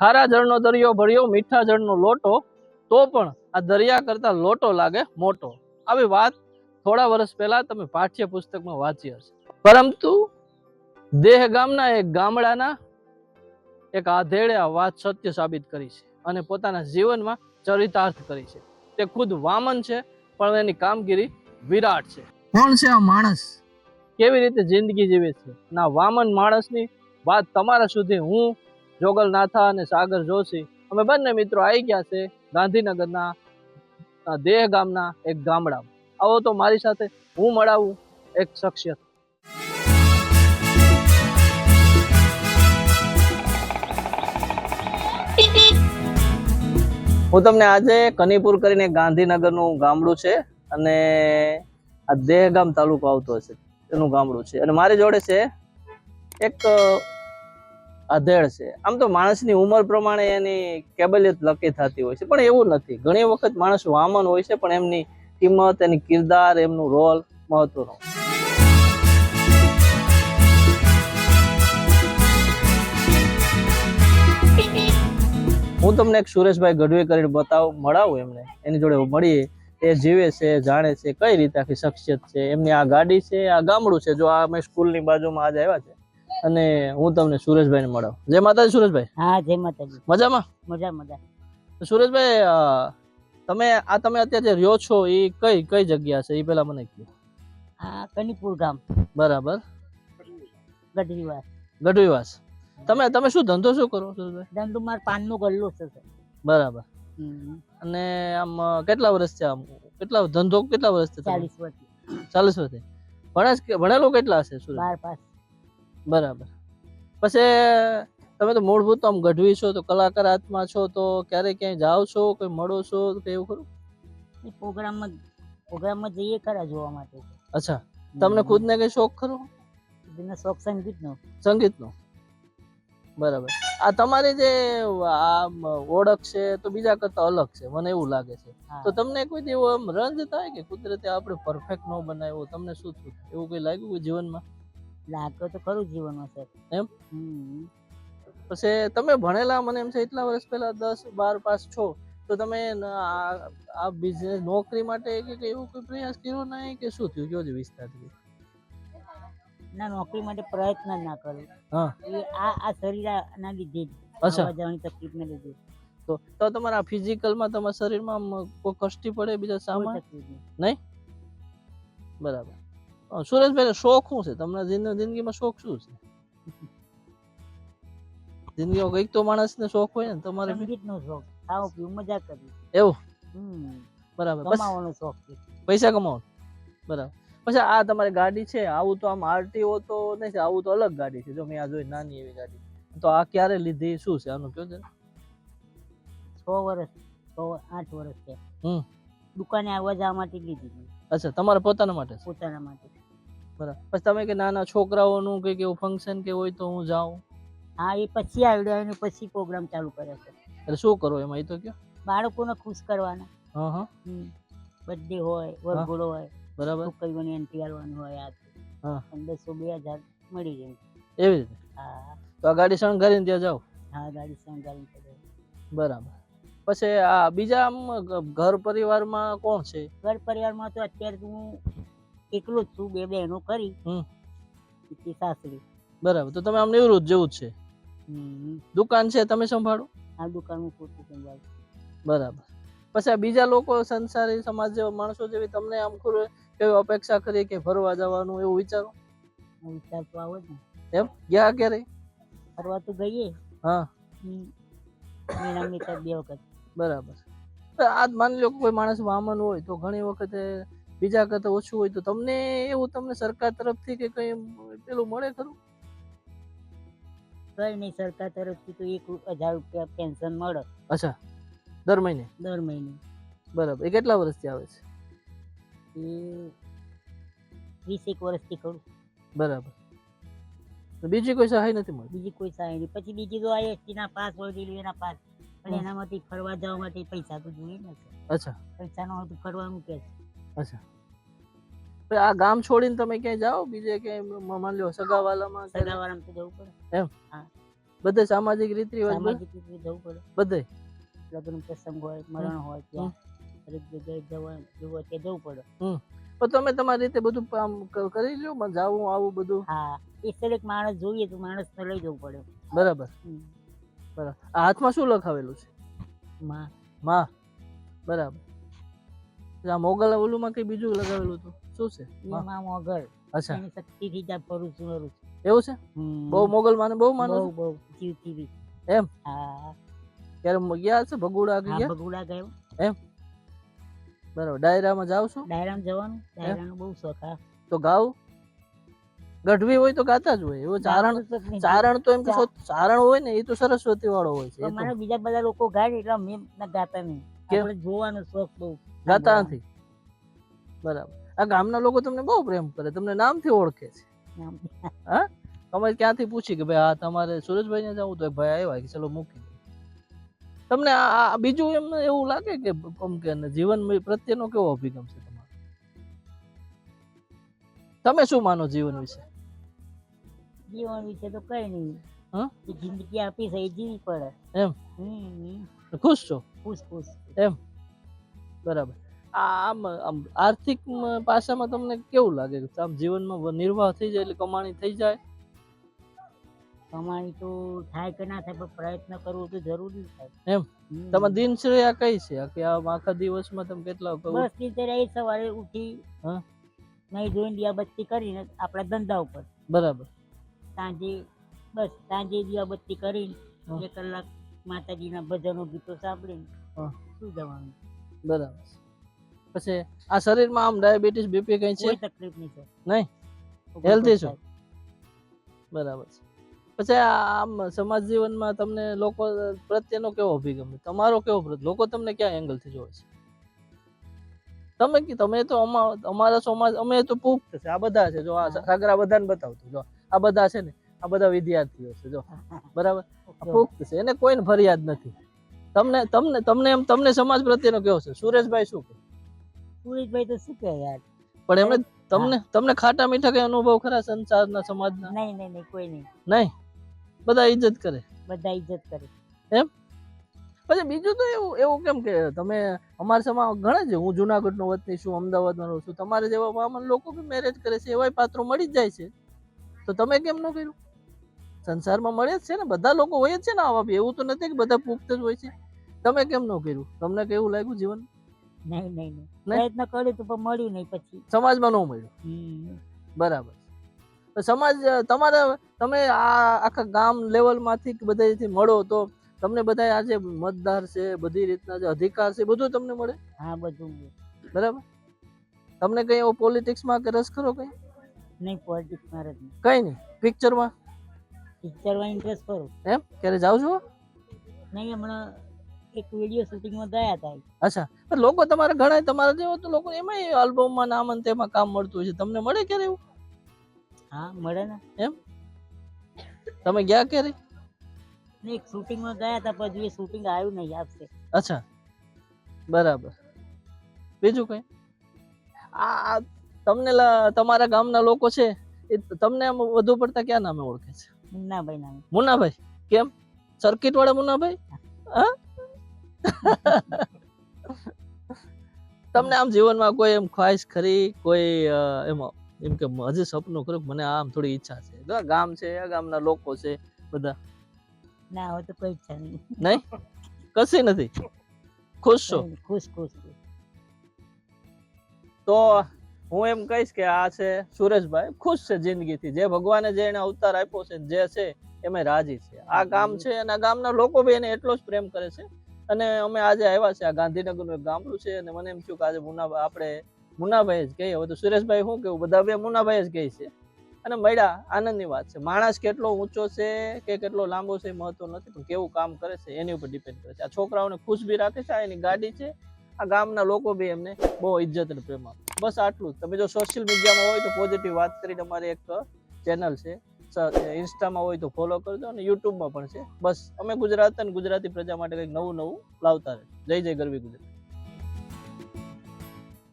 ખારા જળનો દરિયો ભર્યો મીઠા જળનો લોટો તો પણ આ દરિયા કરતા લોટો લાગે મોટો. આવી વાત થોડા વર્ષ પહેલા તમે પાઠ્ય પુસ્તકમાં વાંચી હશે. પરંતુ દેહ ગામના એક ગામડાના એક આધેડે આ વાત સત્ય સાબિત કરી છે અને પોતાના જીવનમાં ચરિતાર્થ કરી છે. તે ખુદ વામન છે પણ એની કામગીરી વિરાટ છે. કોણ છે આ માણસ? કેવી રીતે જિંદગી જીવે છે? ના વામન માણસની વાત તમારા સુધી હું જોગલ નાથા અને સાગર જોશી. અમે બંને મિત્રો આવી ગયા છે ગાંધીનગરના દેહ ગામના એક ગામડામાં. આવો તો મારી સાથે હું મળાવું એક શખ્સિયત. હું તમને આજે કનીપુર કરીને ગાંધીનગરનું ગામડું છે અને આ દેહગામ તાલુકો આવતો હશે. એનું ગામડું છે. અને મારી જોડે છે એક આધેડ છે. આમ તો માણસની ઉંમર પ્રમાણે એની કેબલિયત નક્કી થતી હોય છે, પણ એવું નથી. ઘણી વખત માણસ વામન હોય છે, પણ એમની કિંમત, એની કિરદાર, એમનું રોલ મહત્વનો. હું તમને એક સુરેશભાઈ ગઢવી કરીને બતાવું, મળાવું એમને. એની જોડે મળીએ. એ જીવે છે, જાણે છે, કઈ રીતે આખી શખ્સિયત છે? એમની આ ગાડી છે, આ ગામડું છે. જો આ અમે સ્કૂલની બાજુમાં આજે આવ્યા છે. અને હું તમને સુરેશભાઈને મળાવ. જય માતાજી સુરેશભાઈ. હા જય માતાજી. મજામાં? મજા મજા. સુરેશભાઈ તમે આ તમે અત્યારે રહ્યો છો એ કઈ કઈ જગ્યા છે? એ પેલા મને કહો. આ કનીપુર ગામ. બરાબર. ગઢવીવાસ. ગઢવીવાસ. તમે તમે શું ધંધો શું કરો સુરેશભાઈ? ધંધો માર પાનનો ગલ્લો છે. બરાબર. અને આમ કેટલા વર્ષ છે આમ કેટલા ધંધો કેટલા વર્ષ છે ચાલીસ વર્ષ ચાલીસ વર્ષ ભણે છે- ભણેલો કેટલા હશે સુરેશ બાર પાસ. બરાબર. પછી તમે તો મૂળભૂત આમ ગઢવી છો તો કલાકાર આત્મા છો તો ક્યારે ક્યાંય જાઓ છો કોઈ મળો છો કે એવું ખરું? પ્રોગ્રામમાં પ્રોગ્રામમાં જઈએ ખરા જોવા માટે. અચ્છા. તમને ખુદને કઈ શોખ ખરો? એને શોખ સંગીતનો. સંગીતનો? બરાબર. આ તમારી જે આ ઓળખ છે તો બીજા કરતા અલગ છે મને એવું લાગે છે. તો તમને કોઈ એવો આમ રંજ થાય કે કુદરતે આપણે પરફેક્ટ ન બનાવ્યો તમને શું થયું? એવું કઈ લાગ્યું જીવનમાં? લાગ્યો તો ખરું જીવનમાં સર એમ? પછી તમે ભણેલા મને એમ છે એટલા વર્ષ પહેલા દસ બાર પાસ છો તો તમે આ બિઝનેસ નોકરી માટે કે એવું કોઈ પ્રયાસ કર્યો નહીં કે શું થયું? છે? વિસ્તારથી ના નોકરી માટે પ્રયત્ન ના કર્યો. હા. એ આ આ શરીર ના લીધે જ અચ્છા. જવાની તકલીફ ને લીધે તો તો તમારા ફિઝિકલમાં તમારા શરીરમાં કોઈ કષ્ટી પડે બીજા સામાન? નહીં? બરાબર. સુરેશભાઈ શોખ શું છે તમને જિંદગીમાં શોખ શું છે જિંદગીમાં કંઈક તો માણસને શોખ હોય ને તમારે? સંગીતનો શોખ. ખાવ પીવું મજા કરવી એવું બરાબર. કમાવાનો શોખ છે. પૈસા કમાવો બરાબર. પછી આ તમારી ગાડી છે આવું તો આમ આરટીઓ તો નહીં આવું તો અલગ ગાડી છે. જો મેં આ જોઈ નાની એવી ગાડી. તો આ ક્યારે લીધી શું છે? આનું કયો છે? છ વર્ષ છ આઠ વર્ષ છે. હમ. દુકાને આવવા જવા માટે લીધી અચ્છા તમારા પોતાના માટે છે? પોતાના માટે. બરાબર. પછી તમે કે નાના છોકરાઓનું કંઈક એવું ફંક્શન કે હોય તો હું જાઉં? હા એ પછી આવડ્યા અને પછી પ્રોગ્રામ ચાલુ કરે છે. એટલે શું કરો એમાં? એ તો કયો? બાળકોને ખુશ કરવાના. હા હા. બર્થડે હોય વરઘોડો હોય બરાબર. છોકરીઓની એન્ટ્રી આવવાનું હોય આ તે. હા. પંદરસો બે હજાર મળી જાય. એવી રીતે? હા. તો આ ગાડી કરીને ત્યાં જાઓ? હા ગાડી સંગાળી કરે બરાબર. પછી આ બીજા આમ ઘર પરિવારમાં કોણ છે? ઘર પરિવારમાં તો અત્યારે હું એકલો જ છું બે બહેનો કરી. તે સાસરી. બરાબર તો તમે આમ નિવૃત્ત જેવું જ છે. દુકાન છે તમે સંભાળો? આ દુકાનમાં પોતું સંભાળ. બરાબર. પછી આ બીજા લોકો સંસારી સમાજ જેવા માણસો જેવી તમને આમ ખરું કેવી અપેક્ષા કરી કે ફરવા જવાનું એવું વિચારો? વિચાર તો આવો જ ને. એમ? ગયા ક્યારે ફરવા તો ગઈએ. હા. હમ. મહિનામાં બે વખત બરાબર. આજ માની લો કોઈ માણસ વામન હોય તો ઘણી વખતે બીજા કરતા ઓછું હોય તો તમને એવું તમને સરકાર તરફથી કે કઈ પેલું મળે ખરું? કઈ નહીં સરકાર તરફથી તો એક હજાર રૂપિયા પેન્શન મળે. અચ્છા દર મહિને? દર મહિને. બરાબર. એ કેટલા વર્ષથી આવે છે? એ વીસ એક વર્ષથી કરું બરાબર. બીજી કોઈ સહાય નથી મળતી? બીજી કોઈ સહાય નહીં. પછી બીજી તો આઈએસટી એસટી ના પાસ હોય રેલવેના પાસ હમ. એનામાંથી ફરવા જવા માટે પૈસા તો જોઈએ ને અચ્છા. પૈસા ન હોય તો ફરવાનું કે છે. અચ્છા. આ ગામ છોડીને તમે ક્યાંય જાઓ? બીજે ક્યાંય માન લ્યો સગાવાલામાં સગાવાલામાં? તો જવું પડે. બધે સામાજિક રીત રિવાજ સામાજિક રીતે જવું પડે. બધે? લગ્ન પ્રસંગ હોય મરણ હોય ત્યાં. દરેક જગ્યાએ જવા જવું કે જવું પડે. પણ તમે તમારી રીતે બધું આમ કરી લ્યો મને જાવું આવું બધું? હા. એ દરેક માણસ જોઈએ તો માણસ લઈ જવું પડે. બરાબર. હમ. બરાબર. આ હાથમાં શું લખાવેલું છે? માં. માં. બરાબર. આ મોગલ ઓલુમાં કઈ બીજું લગાવેલું હતું? શું છે? માં. મોગલ. અચ્છા. એની શક્તિથી જ આ ફરું છું. ફરું એવું છે. બહુ મોગલ માને બહુ માને બહુ બહુ. જીવતી બી એમ? હા. ક્યારે મ- ગયા છે ભગુડા ગયા? ભગુડા ગયો બરાબર. ડાયરામાં જાવ છો? ડાયરામાં જવાનું. ડાયરાનો બહુ શોખ હા. તો ગાવ ગઢવી હોય તો ગાતા જ હોય. એવું ચારણ. ચારણ તો એમ કે ચારણ હોય ને એ તો સરસ્વતી વાળો હોય છે મને બીજા બધા લોકો ગાય એટલે મેં ના ગાતા નહીં? આપણે જોવાનો શોખ બહુ. ગાતા નથી. બરાબર. આ ગામના લોકો તમને બહુ પ્રેમ કરે તમને નામથી ઓળખે છે. હા? તમે ક્યાંથી પૂછી કે ભાઈ આ તમારે સુરજભાઈ ને જવું તો ભાઈ આવ્યા કે ચલો મૂકી તમને આ બીજું એમ એવું લાગે કે કે ને જીવન પ્રત્યેનો કેવો અભિગમ છે? તમે શું માનો જીવન વિશે? જીવન વિશે તો કઈ નહીં. હા? જિંદગી આપી છે જીવી પડે. એમ? ખુશ છો? ખુશ ખુશ. બરાબર. આમ આમ આર્થિક પાસામાં તમને કેવું લાગે? કે આમ જીવનમાં નિર્વાહ થઈ જાય એટલે કમાણી થઈ જાય? કમાણી તો થાય કે ના થાય પણ પ્રયત્ન કરવો તો જરૂરી થાય. એમ? તમે દિનચર્યા કઈ છે? કે આખા દિવસમાં તમે કેટલા બસ દિનચર્યા સવારે ઉઠી હા? નહીં જોઈને દિયાબત્તી કરીને આપણા ધંધા ઉપર. બરાબર. સાંજે બસ સાંજે દિયાબત્તી કરીને બે કલાક માતાજીના ભજનો ગીતો સાંભળીને શું જવાનું? બરાબર. પછી આ શરીરમાં આમ ડાયાબિટીસ બીપી કઈ છે? કોઈ તકલીફ નહીં છે નહીં? હેલ્ધી છો? બરાબર છે. પછી આમ સમાજ જીવનમાં તમને લોકો પ્રત્યેનો કેવો અભિગમ તમારો કેવો લોકો તમને ક્યાં એંગલથી જોવે છે? તમે કે તમે તો અમારા સમાજ અમે તો પુખ્ત છે આ બધા છે જો આ સાગરા બધાને બતાવતો જો. આ બધા છે ને આ બધા વિદ્યાર્થીઓ છે જો. બરાબર? પુખ્ત છે એને કોઈને ફરિયાદ નથી. તમને તમને તમને એમ તમને સમાજ પ્રત્યેનો કેવો છે? સુરેશભાઈ શું કહે? સુરેશભાઈ તો શું કહે યાર? પણ એમને તમને તમને ખાટા મીઠા કઈ અનુભવ ખરા સંસારના સમાજના? નહીં નહીં નહીં કોઈ નહીં. નહીં? બધા ઇજ્જત કરે? બધા ઇજ્જત કરે. પછી બીજું તો એવું એવું કેમ કે તમે અમારા સમાજ ઘણા છે હું જુનાગઢનો વતની છું અમદાવાદમાં રહું છું તમારે જેવા બ્રાહ્મણ લોકો બી મેરેજ કરે છે એવાય પાત્રો મળી જ જાય છે. તો તમે કેમ ન કર્યું? સંસારમાં મળે જ છે ને બધા લોકો હોય જ છે ને આવા બી એવું તો નથી કે બધા પુખ્ત જ હોય છે. તમે કેમ ન કર્યું? તમને કેવું લાગ્યું જીવન? નહીં નહીં? પ્રયત્ન કર્યો તો પણ મળ્યું નહીં પછી. સમાજમાં ન મળ્યું? બરાબર. સમાજ તમારે તમે આ આખા ગામ લેવલમાંથી બધાથી મળો તો તમને બધા આજે મતદાર છે બધી રીતના જે અધિકાર છે બધું તમને મળે? હા બધું બરાબર? તમને કઈ એવો પોલિટિક્સમાં કે રસ ખરો કઈ? નહીં પોલિટિક્સ રસ જ નહીં. કઈ નહીં. પિક્ચરમાં પિક્ચરમાં ઇન્ટરેસ્ટ ખરો. એમ? ક્યારે જાવ છો? નહીં હમણાં એક વીડિયો શૂટિંગમાં ગયા હતા. અચ્છા. પણ લોકો તમારે ઘણા તમારા જેવો તો લોકો એમાં આલ્બમમાં નામ અને તેમાં કામ મળતું છે. તમને મળે ક્યારે એવું? હા મળે ને. એમ? તમે ગયા ક્યારે? ને એક શૂટિંગમાં ગયા હતા પણ એ શૂટિંગ આવ્યું નહીં આપશે અચ્છા. બરાબર. બીજું કઈ? આ તમને તમારા ગામના લોકો છે એ તમને વધુ પડતા ક્યાં નામે ઓળખે છે? મુન્નાભાઈ નામે. મુન્નાભાઈ? કેમ? સર્કિટ વાળા મુન્નાભાઈ? હા. તમને આમ જીવનમાં કોઈ એમ ખ્વાહિશ ખરી? કોઈ એમાં એમ કે હજી સપનું ખરું? મને આમ થોડી ઈચ્છા છે. ગામ છે આ ગામના લોકો છે બધા. ના હોય તો કોઈ ઈચ્છા નહીં. નહીં? કશી નથી? ખુશ છો? ખુશ ખુશ ખુશ. તો હું એમ કહીશ કે આ છે સુરેશભાઈ ખુશ છે જિંદગીથી. જે ભગવાને જે એને અવતાર આપ્યો છે જે છે એમાં રાજી છે. આ ગામ છે અને આ ગામના લોકો બી એને એટલો જ પ્રેમ કરે છે. અને અમે આજે આવ્યા છે આ ગાંધીનગરનું એક ગામડું છે અને મને એમ થયું કે આજે મુનાભાઈ આપણે મુનાભાઈ જ કહીએ. હવે તો સુરેશભાઈ શું કેવું બધા બે મુનાભાઈ જ કહે છે અને મળ્યા, આનંદની વાત છે. માણસ કેટલો ઊંચો છે કે કેટલો લાંબો છે મહત્વ નથી, પણ કેવું કામ કરે છે એની ઉપર ડિપેન્ડ કરે છે. આ છોકરાઓને ખુશ બી રાખે છે, આ એની ગાડી છે, આ ગામના લોકો બી એમને બહુ ઇજ્જત અને પ્રેમ આપે બસ આટલું તમે જો સોશિયલ મીડિયામાં હોય તો પોઝિટિવ વાત કરીને અમારી એક ચેનલ છે ઇન્સ્ટામાં હોય તો ફોલો કરજો અને યુટ્યુબમાં પણ છે. બસ, અમે ગુજરાત અને ગુજરાતી પ્રજા માટે કંઈક નવું નવું લાવતા રહે જય જય ગરવી ગુજરાત.